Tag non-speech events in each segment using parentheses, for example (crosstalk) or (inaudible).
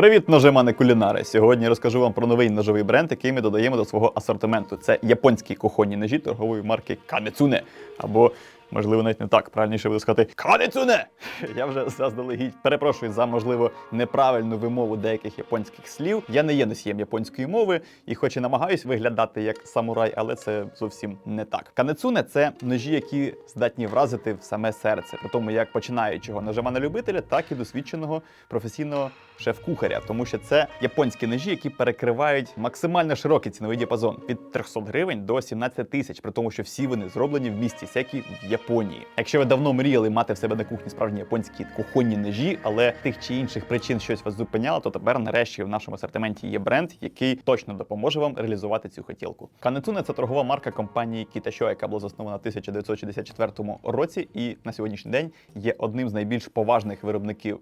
Привіт, ножемани кулінари! Сьогодні розкажу вам про новий ножовий бренд, який ми додаємо до свого асортименту. Це японські кухонні ножі торгової марки Канецуне. Або, можливо, навіть не так. Правильніше буде сказати Канецуне! Я вже заздалегідь перепрошую за можливо неправильну вимову деяких японських слів. Я не є носієм японської мови і, хоч і намагаюсь виглядати як самурай, але це зовсім не так. Канецуне це ножі, які здатні вразити в саме серце, при тому як починаючого ножемана любителя, так і досвідченого професійного шеф-кухаря, тому що це японські ножі, які перекривають максимально широкий ціновий діапазон від 300 гривень до 17 тисяч, при тому, що всі вони зроблені в місті Секі в Японії. Якщо ви давно мріяли мати в себе на кухні справжні японські кухонні ножі, але тих чи інших причин щось вас зупиняло, то тепер нарешті в нашому асортименті є бренд, який точно допоможе вам реалізувати цю хотілку. Канецуне це торгова марка компанії Кіташо, яка була заснована в 1964 році, і на сьогоднішній день є одним з найбільш поважних виробників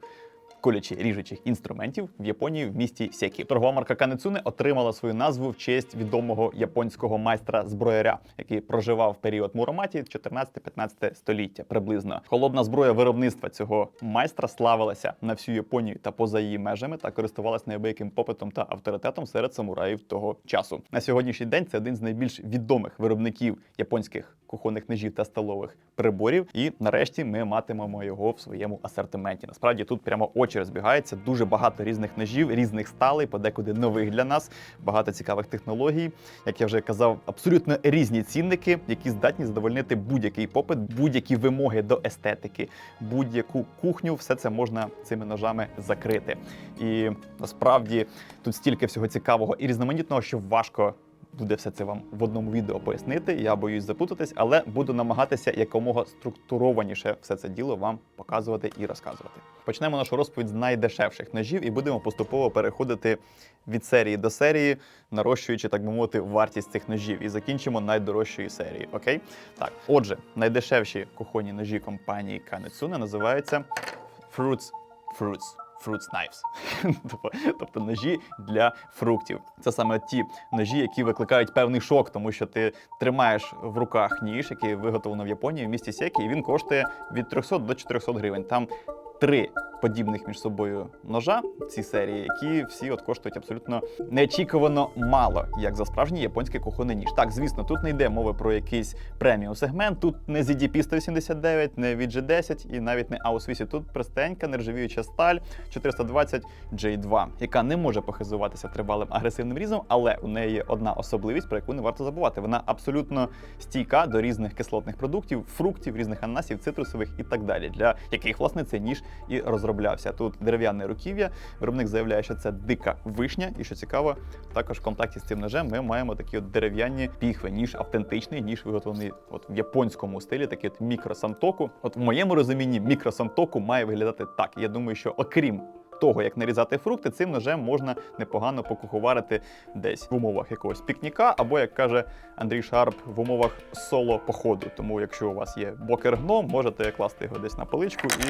колючі ріжучих інструментів в Японії в місті Секі. Торгова марка Канецуне отримала свою назву в честь відомого японського майстра зброяря, який проживав період Муроматі 14-15 століття приблизно. Холодна зброя виробництва цього майстра славилася на всю Японію та поза її межами та користувалася неабияким попитом та авторитетом серед самураїв того часу. На сьогоднішній день це один з найбільш відомих виробників японських кухонних ножів та столових приборів. І нарешті ми матимемо його в своєму асортименті. Насправді тут прямо очі розбігаються. Дуже багато різних ножів, різних сталей, подекуди нових для нас, багато цікавих технологій. Як я вже казав, абсолютно різні цінники, які здатні задовольнити будь-який попит, будь-які вимоги до естетики, будь-яку кухню. Все це можна цими ножами закрити. І насправді тут стільки всього цікавого і різноманітного, що важко буде все це вам в одному відео пояснити. Я боюсь запутатись, але буду намагатися якомога структурованіше все це діло вам показувати і розказувати. Почнемо нашу розповідь з найдешевших ножів і будемо поступово переходити від серії до серії, нарощуючи, так би мовити, вартість цих ножів. І закінчимо найдорожчої серії. Окей? Так, отже, найдешевші кухонні ножі компанії Kanetsune називаються Fruits Fruits. Fruits Knives. (laughs) тобто, тобто ножі для фруктів. Це саме ті ножі, які викликають певний шок, тому що ти тримаєш в руках ніж, який виготовлено в Японії в місті Секі, і він коштує від 300 до 400 гривень. Там три подібних між собою ножа в цій серії, які всі от коштують абсолютно неочікувано мало, як за справжній японський кухонний ніж. Так, звісно, тут не йде мови про якийсь преміум сегмент. Тут не ZDP 189, не VG10 і навіть не AUS 8. Тут простенька нержавіюча сталь 420 J2, яка не може похизуватися тривалим агресивним різом, але у неї є одна особливість, про яку не варто забувати. Вона абсолютно стійка до різних кислотних продуктів, фруктів, різних ананасів, цитрусових і так далі, для яких власне цей ніж і розроблявся. Тут дерев'яне руків'я. Виробник заявляє, що це дика вишня, і що цікаво, також в комплекті з цим ножем ми маємо такі от дерев'яні піхви, ніж автентичний, ніж виготовлений от в японському стилі, такий от мікросантоку. От в моєму розумінні мікросантоку має виглядати так. Я думаю, що окрім того, як нарізати фрукти, цим ножем можна непогано покуховарити десь в умовах якогось пікніка, або як каже Андрій Шарп, в умовах соло походу. Тому, якщо у вас є бокер гном, можете класти його десь на поличку і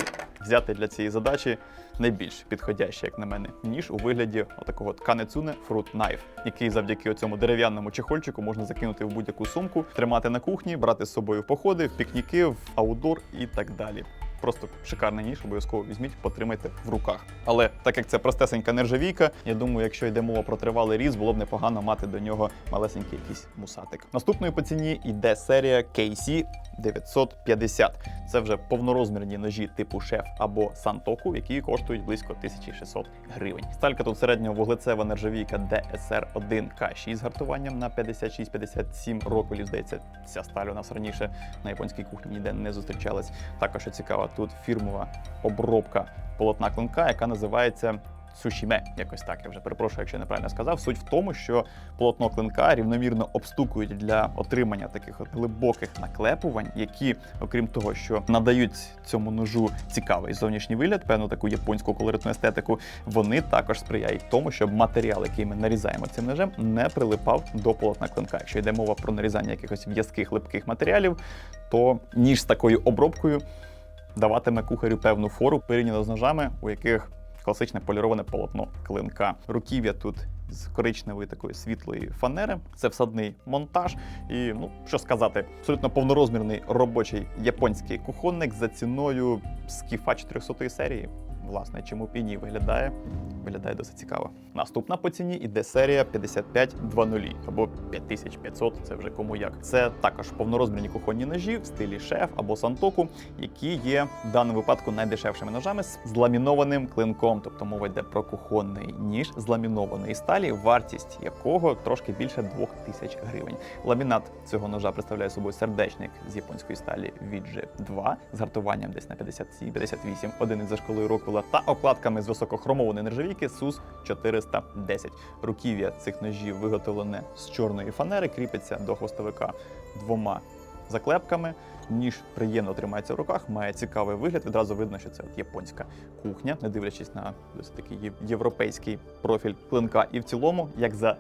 взяти для цієї задачі найбільш підходящий, як на мене, ніж у вигляді отакого от канецуне Fruit Knife, який завдяки цьому дерев'яному чехольчику можна закинути в будь-яку сумку, тримати на кухні, брати з собою в походи, в пікніки, в аудор і так далі. Просто шикарний ніж, обов'язково візьміть, потримайте в руках. Але так як це простесенька нержавійка, я думаю, якщо йде мова про тривалий різ, було б непогано мати до нього малесенький якийсь мусатик. Наступною по ціні йде серія KC 950. Це вже повнорозмірні ножі типу шеф або сантоку, які коштують близько 1600 гривень. Сталька тут середнього вуглецева нержавійка DSR 1 К6 з гартуванням на 56-57 років. Здається, ця сталь у нас раніше на японській кухні ніде не зустрічалась. Також що тут фірмова обробка полотна клинка, яка називається. Сушіме, якось так. Я вже перепрошую, якщо я неправильно сказав. Суть в тому, що полотно клинка рівномірно обстукують для отримання таких глибоких наклепувань, які, окрім того, що надають цьому ножу цікавий зовнішній вигляд, певну таку японську колоритну естетику, вони також сприяють тому, щоб матеріал, який ми нарізаємо цим ножем, не прилипав до полотна клинка. Якщо йде мова про нарізання якихось в'язких липких матеріалів, то ніж з такою обробкою даватиме кухарю певну фору порівняно з ножами, у яких класичне поліроване полотно клинка. Руків'я тут з коричневої такої світлої фанери. Це всадний монтаж. І ну що сказати, абсолютно повнорозмірний робочий японський кухонник за ціною скіфа 400 серії. Власне, чому і ні виглядає. виглядає досить цікаво. Наступна по ціні іде серія 5520 або 5500, це вже кому як. Це також повнорозмірні кухонні ножі в стилі шеф або сантоку, які є в даному випадку найдешевшими ножами з зламінованим клинком. Тобто мова йде про кухонний ніж з ламінованої сталі, вартість якого трошки більше 2000 гривень. Ламінат цього ножа представляє собою сердечник з японської сталі VG 2 з гартуванням десь на 57-58, один із за школою Роквелла, та окладками з високохромованої нержавійки SUS 410. Руків'я цих ножів виготовлене з чорної фанери, кріпиться до хвостовика двома заклепками. Ніж приємно тримається в руках, має цікавий вигляд. Відразу видно, що це от японська кухня, не дивлячись на досить такий європейський профіль клинка. І в цілому, як за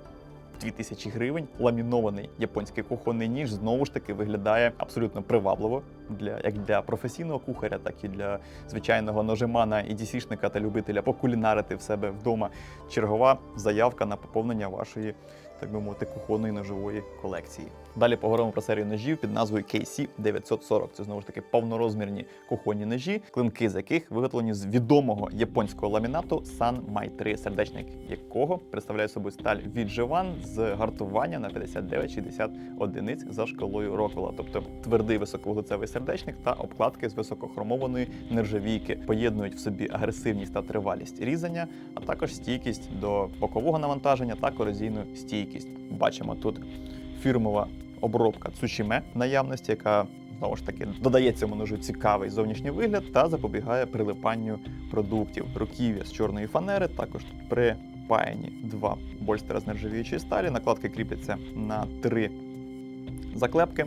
2000 гривень, ламінований японський кухонний ніж знову ж таки виглядає абсолютно привабливо для як для професійного кухаря, так і для звичайного ножемана і дісішника та любителя покулінарити в себе вдома. Чергова заявка на поповнення вашої, так би мовити, кухонної ножової колекції. Далі поговоримо про серію ножів під назвою KC 940. Це знову ж таки повнорозмірні кухонні ножі, клинки з яких виготовлені з відомого японського ламінату San Mai 3, сердечник якого представляє собою сталь Відживан з гартування на 59-60 одиниць за шкалою Роквелла, тобто твердий високовуглецевий сердечник та обкладки з високохромованої нержавійки поєднують в собі агресивність та тривалість різання, а також стійкість до бокового навантаження та корозійну стійкість. Бачимо тут фірмова обробка Цушіме наявності, яка знову ж таки додає цьому ножу цікавий зовнішній вигляд та запобігає прилипанню продуктів. Руків'я з чорної фанери також тут припаяні два больстера з нержавіючої сталі. Накладки кріпляться на три заклепки.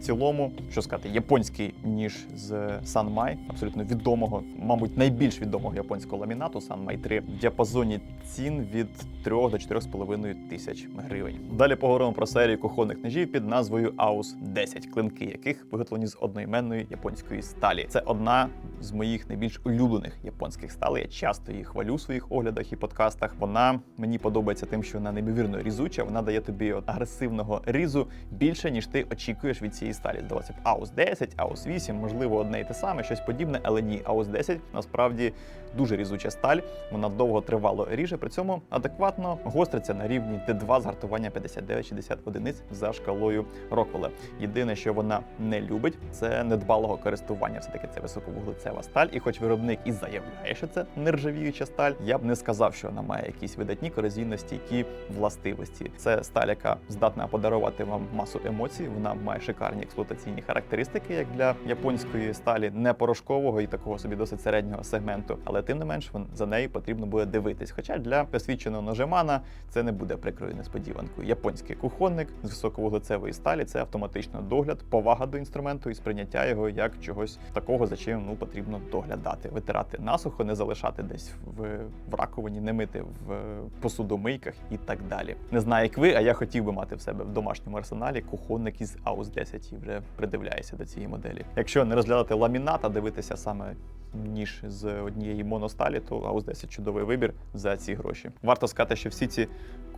Цілому, що сказати, японський ніж з Sanmai, абсолютно відомого, мабуть, найбільш відомого японського ламінату Sanmai 3 в діапазоні цін від 3 до 4,5 тисяч гривень. Далі поговоримо про серію кухонних ножів під назвою AUS 10, клинки яких виготовлені з одноіменної японської сталі. Це одна з моїх найбільш улюблених японських сталей. Я часто її хвалю в своїх оглядах і подкастах. Вона мені подобається тим, що вона неймовірно різуча. Вона дає тобі агресивного різу більше, ніж ти очікуєш від цієї сталі. Здавалося б, AUS 10, AUS 8, можливо, одне і те саме, щось подібне, але ні, AUS 10 насправді дуже різуча сталь. Вона довго тривало ріже, при цьому адекватно гостриться на рівні Т2 з гартування 59-60 одиниць за шкалою Роквелла. Єдине, що вона не любить, це недбалого користування. Все таки це високовуглецева сталь. І хоч виробник і заявляє, що це нержавіюча сталь, я б не сказав, що вона має якісь видатні корозійно-стійкі властивості. Це сталь, яка здатна подарувати вам масу емоцій. Вона має шикарні експлуатаційні характеристики, як для японської сталі, не порошкового і такого собі досить середнього сегменту. Але тим не менш, за нею потрібно буде дивитись. Хоча для освіченого ножемана це не буде прикрою несподіванкою. Японський кухонник з високовуглецевої сталі це автоматично догляд, повага до інструменту і сприйняття його як чогось такого, за чим ну потрібно доглядати, витирати насухо, не залишати десь в, в раковині, не мити в посудомийках і так далі. Не знаю, як ви, а я хотів би мати в себе в домашньому арсеналі кухонник із AUS 10 і вже придивляєшся до цієї моделі. Якщо не розглядати ламінат, а дивитися саме ніж з однієї моносталі, то Аус 10 чудовий вибір за ці гроші. Варто сказати, що всі ці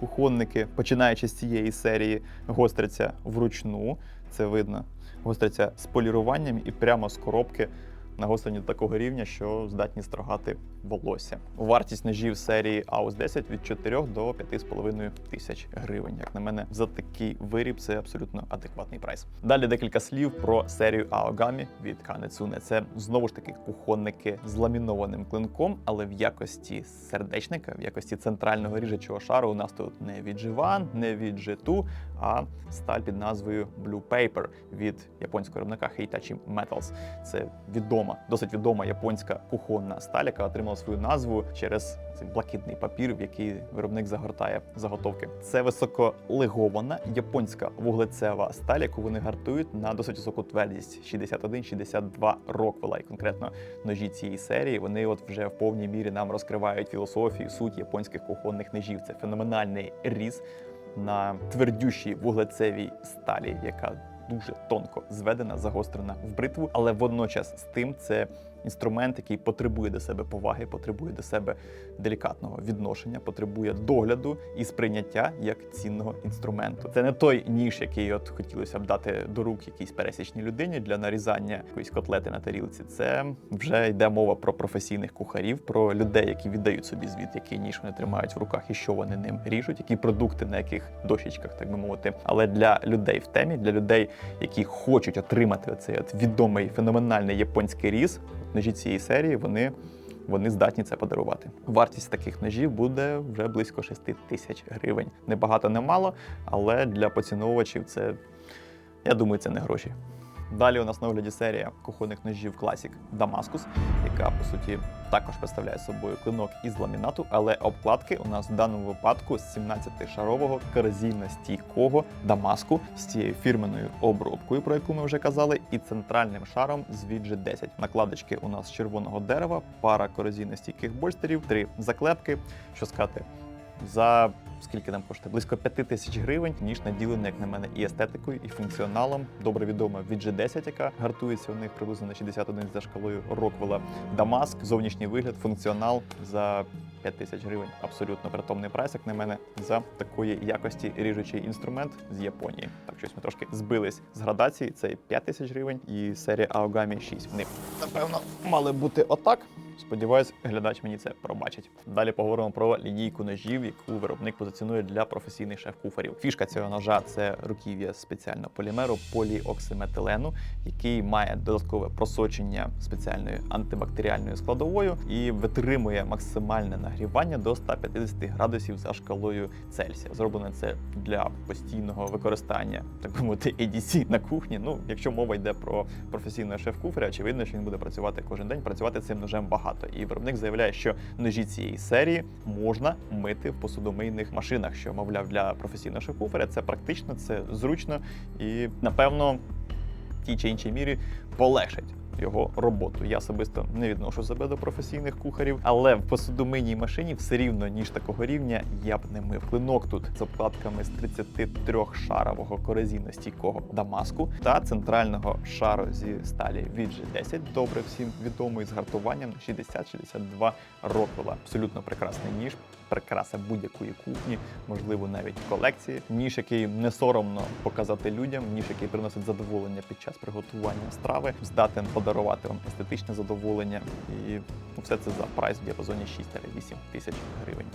кухонники, починаючи з цієї серії, гостряться вручну. Це видно, гостряться з поліруванням і прямо з коробки нагострені до такого рівня, що здатні строгати волосся. Вартість ножів серії AUS 10 від 4 до 5,5 тисяч гривень. Як на мене, за такий виріб це абсолютно адекватний прайс. Далі декілька слів про серію Aogami від Kanetsune. Це знову ж таки кухонники з ламінованим клинком, але в якості сердечника, в якості центрального ріжучого шару у нас тут не від Jivan, не від G2, а сталь під назвою Blue Paper від японського виробника Hitachi Metals. Це відома, досить відома японська кухонна сталь, яка отримала свою назву через цей блакитний папір, в який виробник загортає заготовки. Це високолегована японська вуглецева сталь, яку вони гартують на досить високу твердість 61-62 Роквелла. І конкретно ножі цієї серії вони от вже в повній мірі нам розкривають філософію, суть японських кухонних ножів. Це феноменальний різ на твердющій вуглецевій сталі, яка дуже тонко зведена, загострена в бритву, але водночас з тим це інструмент, який потребує до себе поваги, потребує до себе делікатного відношення, потребує догляду і сприйняття як цінного інструменту. Це не той ніж, який от хотілося б дати до рук якійсь пересічній людині для нарізання якоїсь котлети на тарілці. Це вже йде мова про професійних кухарів, про людей, які віддають собі звіт, який ніж вони тримають в руках і що вони ним ріжуть, які продукти на яких дощечках, так би мовити. Але для людей в темі, для людей, які хочуть отримати оцей от відомий феноменальний японський різ, ножі цієї серії, вони. Вони здатні це подарувати. Вартість таких ножів буде вже близько 6 тисяч гривень. Не багато, не мало, але для поціновувачів це, я думаю, це не гроші. Далі у нас на огляді серія кухонних ножів Classic Damascus, яка по суті також представляє собою клинок із ламінату, але обкладки у нас в даному випадку з 17-шарового корозійно-стійкого дамаску з цією фірменою обробкою, про яку ми вже казали, і центральним шаром з VG 10. Накладочки у нас з червоного дерева, пара корозійно-стійких больстерів, три заклепки. Що сказати, за скільки там коштує? Близько 5 тисяч гривень, ніж наділений, як на мене, і естетикою, і функціоналом. Добре відома VG10, яка гартується у них приблизно на 61 за шкалою Роквелла. Дамаск, зовнішній вигляд, функціонал за 5 тисяч гривень. Абсолютно притомний прайс, як на мене, за такої якості ріжучий інструмент з Японії. Так щось ми трошки збились з градації. Це 5 тисяч гривень і серія Aogami 6. Вони, напевно, мали бути отак. Сподіваюсь, глядач мені це пробачить. Далі поговоримо про лінійку ножів, яку виробник позиціонує для професійних шеф-куферів. Фішка цього ножа це руків'я спеціального полімеру поліоксиметилену, який має додаткове просочення спеціальною антибактеріальною складовою і витримує максимальне нагрівання до 150 градусів за шкалою Цельсія. Зроблено це для постійного використання, так би мовити, EDC на кухні. Ну, якщо мова йде про професійного шеф-куферя, очевидно, що він буде працювати кожен день, працювати цим ножем багато. І виробник заявляє, що ножі цієї серії можна мити в посудомийних машинах, що мовляв для професійного шеф-куферя це практично, це зручно і напевно в тій чи іншій мірі полегшить. Його роботу. Я особисто не відношу себе до професійних кухарів, але в посудомийній машині все рівно ніж такого рівня я б не мив. Клинок тут з обкладками з 33-шарового корозійно-стійкого дамаску та центрального шару зі сталі VG10, добре всім відомий з гартуванням 60-62 роквела. Абсолютно прекрасний ніж, прикраса будь-якої кухні, можливо, навіть колекції. Ніж, який не соромно показати людям, ніж, який приносить задоволення під час приготування страви, здатен подарувати вам естетичне задоволення, і ну, все це за прайс в діапазоні 6-8 тисяч гривень.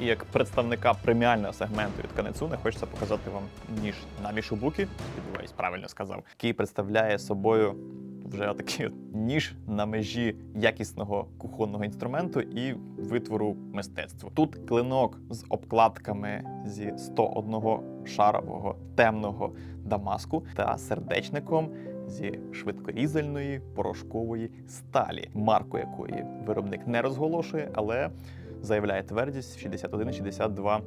І як представника преміального сегменту від Канецуне хочеться показати вам ніж на мішубуки, сподіваюсь, правильно сказав, який представляє собою вже такий от ніж на межі якісного кухонного інструменту і витвору мистецтва. Тут клинок з обкладками зі 101 шарового темного дамаску та сердечником зі швидкорізальної порошкової сталі, марку якої виробник не розголошує, але заявляє твердість 61-62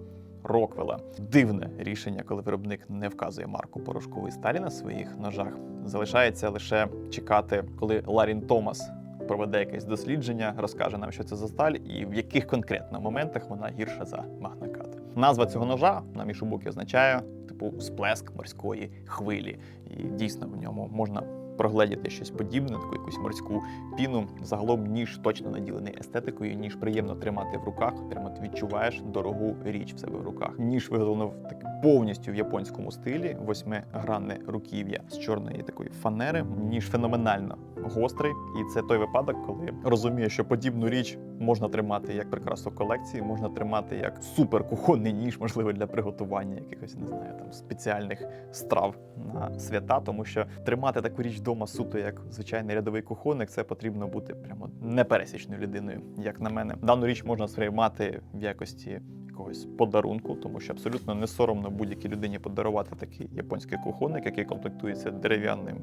Роквела. Дивне рішення, коли виробник не вказує марку порошкової сталі на своїх ножах. Залишається лише чекати, коли Ларін Томас проведе якесь дослідження, розкаже нам, що це за сталь і в яких конкретно моментах вона гірша за магнакат. Назва цього ножа на мішубукі означає типу сплеск морської хвилі, і дійсно в ньому можна прогледіти щось подібне, таку якусь морську піну. Загалом ніж точно наділений естетикою, ніж приємно тримати в руках, прямо ти відчуваєш дорогу річ в себе в руках. Ніж виготовлено так повністю в японському стилі, восьмигранне руків'я з чорної такої фанери. Ніж феноменально гострий, і це той випадок, коли розумієш, що подібну річ можна тримати як прикрасу колекції, можна тримати як супер кухонний ніж, можливо, для приготування якихось не знаю там спеціальних страв на свята, тому що тримати таку річ вдома суто як звичайний рядовий кухонник, це потрібно бути прямо непересічною людиною, як на мене. Дану річ можна сприймати в якості якогось подарунку, тому що абсолютно не соромно будь-якій людині подарувати такий японський кухонник, який комплектується дерев'яним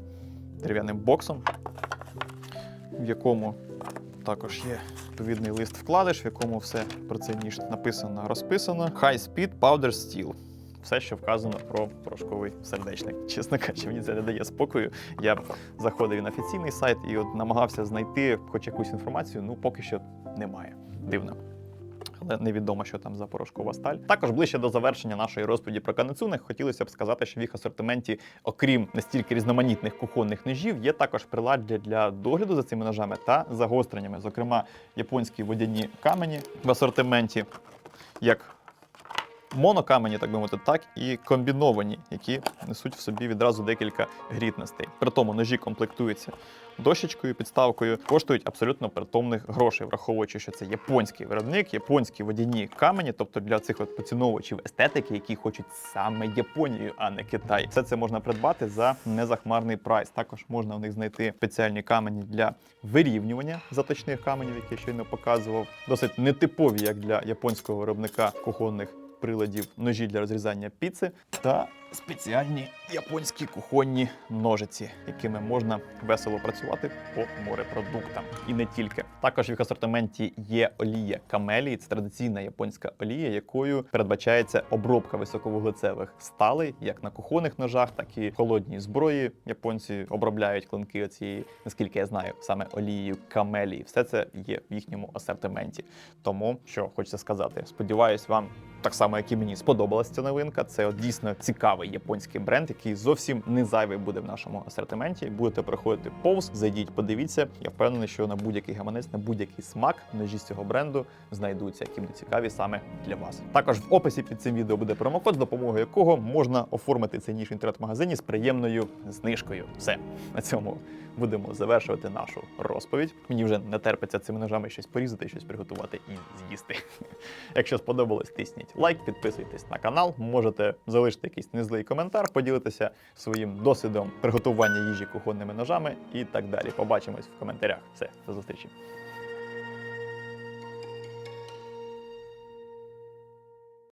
дерев'яним боксом, в якому також є відповідний лист вкладиш, в якому все про цей ніж написано, розписано. High Speed Powder Steel. Все, що вказано про порошковий сердечник. Чесно кажучи, мені це не дає спокою. Я заходив на офіційний сайт і от намагався знайти хоч якусь інформацію, ну поки що немає. Дивно. Але невідомо, що там за порошкова сталь. Також ближче до завершення нашої розповіді про канецуни хотілося б сказати, що в їх асортименті, окрім настільки різноманітних кухонних ножів, є також приладдя для догляду за цими ножами та загостреннями, зокрема японські водяні камені в асортименті, як монокамені, так би мовити, так і комбіновані, які несуть в собі відразу декілька грітностей. При тому ножі комплектуються дощечкою, підставкою, коштують абсолютно притомних грошей, враховуючи, що це японський виробник, японські водяні камені, тобто для цих от поціновувачів естетики, які хочуть саме Японію, а не Китай. Все це можна придбати за незахмарний прайс. Також можна в них знайти спеціальні камені для вирівнювання заточних каменів, які я щойно показував. Досить нетипові, як для японського виробника кухонних приладів ножі для розрізання піци та спеціальні японські кухонні ножиці, якими можна весело працювати по морепродуктам. І не тільки. Також в їх асортименті є олія камелії. Це традиційна японська олія, якою передбачається обробка високовуглецевих сталей, як на кухонних ножах, так і холодній зброї. Японці обробляють клинки цієї, наскільки я знаю, саме олією камелії. Все це є в їхньому асортименті. Тому що хочеться сказати, сподіваюсь, вам так само, як і мені сподобалася ця новинка. Це дійсно цікавий японський бренд, який зовсім не зайвий буде в нашому асортименті. Будете проходити повз, зайдіть, подивіться. Я впевнений, що на будь-який гаманець, на будь-який смак ножі з цього бренду знайдуться, які будуть цікаві саме для вас. Також в описі під цим відео буде промокод, з допомогою якого можна оформити цей ніж інтернет-магазині з приємною знижкою. Все на цьому будемо завершувати нашу розповідь. Мені вже не терпиться цими ножами щось порізати, щось приготувати і з'їсти. (laughs) Якщо сподобалось, тисніть лайк, підписуйтесь на канал. Можете залишити якийсь незлий коментар, поділитися своїм досвідом приготування їжі кухонними ножами і так далі. Побачимось в коментарях. Все, до зустрічі.